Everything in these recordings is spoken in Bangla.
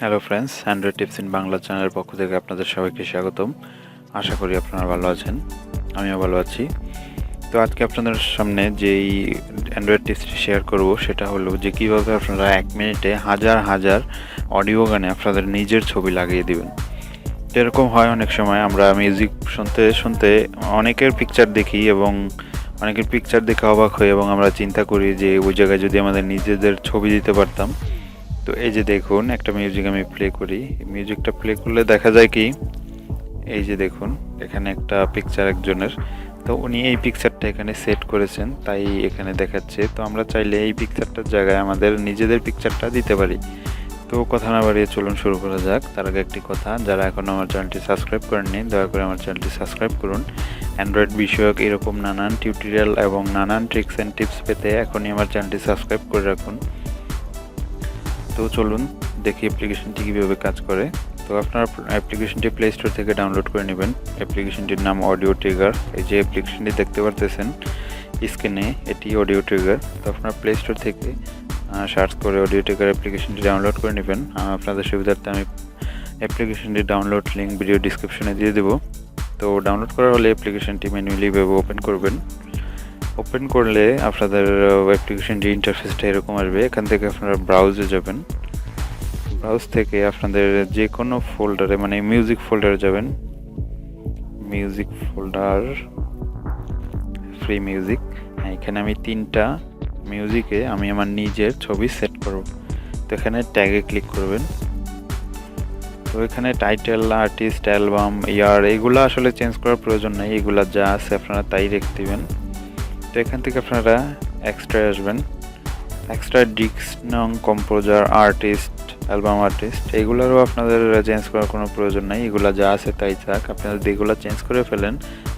Hello friends android tips in Bangla চ্যানেলের পক্ষ থেকে আপনাদের সবাইকে স্বাগতম। আশা করি আপনারা ভালো আছেন, আমিও ভালো আছি। তো আজকে আপনাদের সামনে যেই অ্যান্ড্রয়েড টিপসটি শেয়ার করব, সেটা হলো যে কীভাবে আপনারা এক মিনিটে হাজার হাজার অডিও গানে আপনাদের নিজের ছবি লাগিয়ে দিবেন। এরকম হয় অনেক সময়, আমরা মিউজিক শুনতে শুনতে অনেকের পিকচার দেখি এবং অনেকের পিকচার দেখে অবাক হই এবং আমরা চিন্তা করি যে ওই জায়গায় যদি আমাদের নিজেদের ছবি দিতে পারতাম তো এই যে দেখুন, একটা মিউজিক আমি প্লে করি। মিউজিকটা প্লে করলে দেখা যায় কি, এই যে দেখুন, এখানে একটা পিকচার একজনের। তো উনি এই পিকচারটা এখানে সেট করেছেন, তাই এখানে দেখাচ্ছে। তো আমরা চাইলে এই পিকচারটার জায়গায় আমাদের নিজেদের পিকচারটা দিতে পারি। তো কথা না বাড়িয়ে চলুন শুরু করা যাক। তার আগে একটি কথা, যারা এখনও আমার চ্যানেলটি সাবস্ক্রাইব করেননি, দয়া করে আমার চ্যানেলটি সাবস্ক্রাইব করুন। অ্যান্ড্রয়েড বিষয়ক এরকম নানান টিউটোরিয়াল এবং নানান ট্রিক্স অ্যান্ড টিপস পেতে এখনই আমার চ্যানেলটি সাবস্ক্রাইব করে রাখুন। তো চলুন দেখি অ্যাপ্লিকেশনটি কীভাবে কাজ করে। তো আপনারা অ্যাপ্লিকেশনটি প্লে স্টোর থেকে ডাউনলোড করে নেবেন। অ্যাপ্লিকেশনটির নাম অডিও ট্রিগার এই যে অ্যাপ্লিকেশনটি দেখতে পারতেছেন, স্ক্রিনে এটি অডিও ট্রিগার তো আপনারা প্লে স্টোর থেকে সার্চ করে অডিও ট্রিগার অ্যাপ্লিকেশনটি ডাউনলোড করে নেবেন। আপনাদের সুবিধার্থে আমি অ্যাপ্লিকেশনটি ডাউনলোড লিঙ্ক ভিডিও ডিসক্রিপশনে দিয়ে দেবো। তো ডাউনলোড করা হলে অ্যাপ্লিকেশনটি ম্যানুয়ালি ওপেন করবেন। ওপেন করলে আপনাদের অ্যাপ্লিকেশনটি ইন্টারফেসটা এরকম আসবে, এখান থেকে আপনারা ব্রাউজে যাবেন। ব্রাউজ থেকে আপনাদের যে কোনো ফোল্ডারে মানে মিউজিক ফোল্ডারে যাবেন। মিউজিক ফোল্ডার ফ্রি মিউজিক এখানে আমি তিনটা মিউজিকে আমি আমার নিজের ছবি সেট করব। তো এখানে ট্যাগে ক্লিক করবেন। তো এখানে টাইটেল আর্টিস্ট অ্যালবাম ইয়ার এগুলো আসলে চেঞ্জ করার প্রয়োজন নেই। এগুলো যা আছে আপনারা তাই রেখে দেবেন। তো এখান থেকে আপনারা এক্সট্রা আসবেন। এক্সট্রা ডিক্স নং কম্পোজার আর্টিস্ট অ্যালবাম আর্টিস্ট এগুলোরও আপনাদের চেঞ্জ করার কোনো প্রয়োজন নেই। এগুলো যা আছে তাই থাক। আপনি যদি এগুলো চেঞ্জ করে ফেলেন,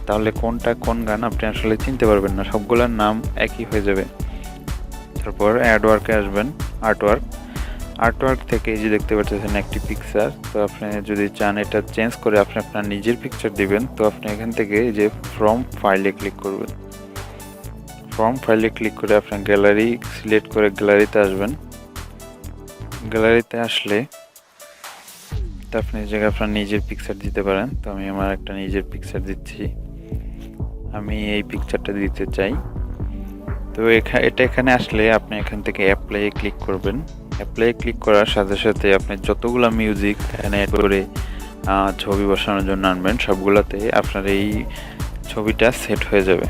তাহলে কোনটা কোন গান আপনি আসলে চিনতে পারবেন না। সবগুলোর নাম একই হয়ে যাবে। তারপর অ্যাডওয়ার্কে আসবেন আর্টওয়ার্ক আর্টওয়ার্ক থেকে এই যে দেখতে পাচ্ছেন একটি পিকচার তো আপনি যদি চান এটা চেঞ্জ করে আপনি আপনার নিজের পিকচার দিবেন, তো আপনি এখান থেকে এই যে ফ্রম ফাইলে ক্লিক করবেন। ফর্ম ফাইলে ক্লিক করে আপনার গ্যালারি সিলেক্ট করে গ্যালারিতে আসবেন। গ্যালারিতে আসলে আপনি জায়গায় আপনার নিজের পিকচার দিতে পারেন, তো আমি আমার একটা নিজের পিকচার দিচ্ছি। আমি এই পিকচারটা দিতে চাই। তো এটা এখানে আসলে আপনি এখান থেকে অ্যাপ্লাইয়ে ক্লিক করবেন। অ্যাপ্লাই ক্লিক করার সাথে সাথে আপনি যতগুলো মিউজিক এখানে করে ছবি বসানোর জন্য আনবেন, সবগুলোতে আপনার এই ছবিটা সেট হয়ে যাবে।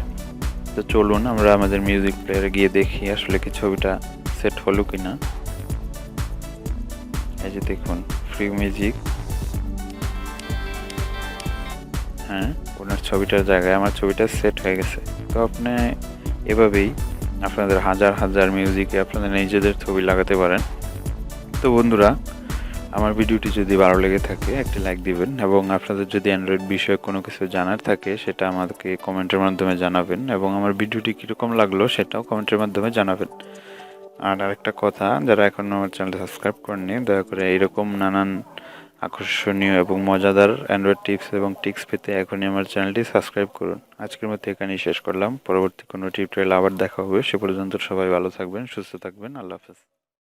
তো চলুন আমরা আমাদের মিউজিক প্লেয়ারে গিয়ে দেখি আসলে কি ছবিটা সেট হলো কি না এই যে দেখুন ফ্রি মিউজিক হ্যাঁ ওনার ছবিটার জায়গায় আমার ছবিটা সেট হয়ে গেছে। তো আপনি এভাবেই আপনাদের হাজার হাজার মিউজিকে আপনাদের নিজেদের ছবি লাগাতে পারেন। তো বন্ধুরা আমার ভিডিওটি যদি ভালো লেগে থাকে, একটি লাইক দিবেন এবং আপনাদের যদি অ্যান্ড্রয়েড বিষয়ে কোনো কিছু জানার থাকে, সেটা আমাকে কমেন্টের মাধ্যমে জানাবেন এবং আমার ভিডিওটি কীরকম লাগল সেটাও কমেন্টের মাধ্যমে জানাবেন। আর আরেকটা কথা, যারা এখনও আমার চ্যানেলটা সাবস্ক্রাইব করেননি, দয়া করে এইরকম নানান আকর্ষণীয় এবং মজাদার অ্যান্ড্রয়েড টিপস এবং টিক্স পেতে এখনই আমার চ্যানেলটি সাবস্ক্রাইব করুন। আজকের মতো এখানেই শেষ করলাম। পরবর্তী কোনো টিউটোরিয়াল আবার দেখা হবে। সে পর্যন্ত সবাই ভালো থাকবেন, সুস্থ থাকবেন। আল্লাহ হাফেজ।